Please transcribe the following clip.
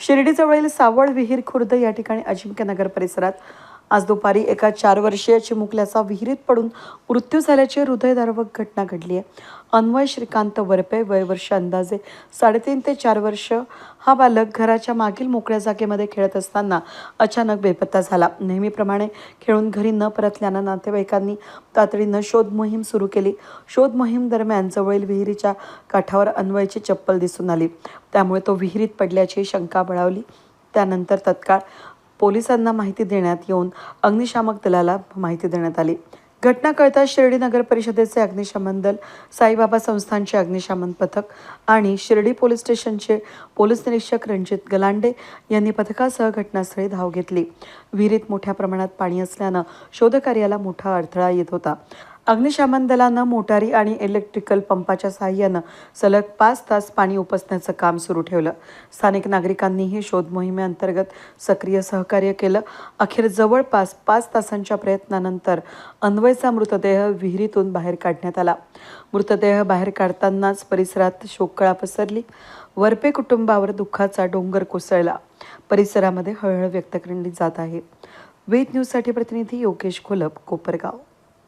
शिर्डीजवळील सावळ विहीर खुर्द या ठिकाणी अजिंक्यनगर परिसरात आज दुपारी एका चार वर्षीय चिमुकल्याचा विहिरीत पडून मृत्यू झाल्याची हृदयदारवक घटना घडली आहे. अन्वय श्रीकांत वरपे वयवर्ष अंदाजे साडेतीन ते चार वर्ष हा बालक घराच्या मागील मोकळ्या जागेमध्ये खेळत असताना अचानक बेपत्ता झाला. नेहमीप्रमाणे खेळून घरी न परतल्यानं नातेवाईकांनी तातडीनं शोध मोहीम सुरू केली. शोध मोहीम दरम्यान जवळील विहिरीच्या काठावर अन्वयची चप्पल दिसून आली. त्यामुळे तो विहिरीत पडल्याची शंका बळावली. त्यानंतर तत्काळ पोलिसांना माहिती देण्यात येऊन अग्निशामक दलाला माहिती देण्यात आली. घटना कळताच शिर्डी नगर परिषदेचे अग्निशमन दल साईबाबा संस्थानचे अग्निशमन पथक आणि शिर्डी पोलीस स्टेशनचे पोलीस निरीक्षक रणजित गलांडे यांनी पथकासह घटनास्थळी धाव घेतली. विहिरीत मोठ्या प्रमाणात पाणी असल्यानं शोधकार्याला मोठा अडथळा येत होता. अग्निशमन दलानं मोटारी आणि इलेक्ट्रिकल पंपाच्या सहाय्यानं सलग पाच तास पाणी उपसण्याचं काम सुरू ठेवलं. स्थानिक नागरिकांनीही शोध मोहिमेअंतर्गत सक्रिय सहकार्य केलं. अखेर जवळपास पाच तासांच्या प्रयत्नानंतर अन्वयचा मृतदेह विहिरीतून बाहेर काढण्यात आला. मृतदेह बाहेर काढतानाच परिसरात शोककळा पसरली. वरपे कुटुंबावर दुःखाचा डोंगर कोसळला. परिसरामध्ये हळहळ व्यक्त केली जात आहे. वेद न्यूजसाठी प्रतिनिधी योगेश घोलप कोपरगाव.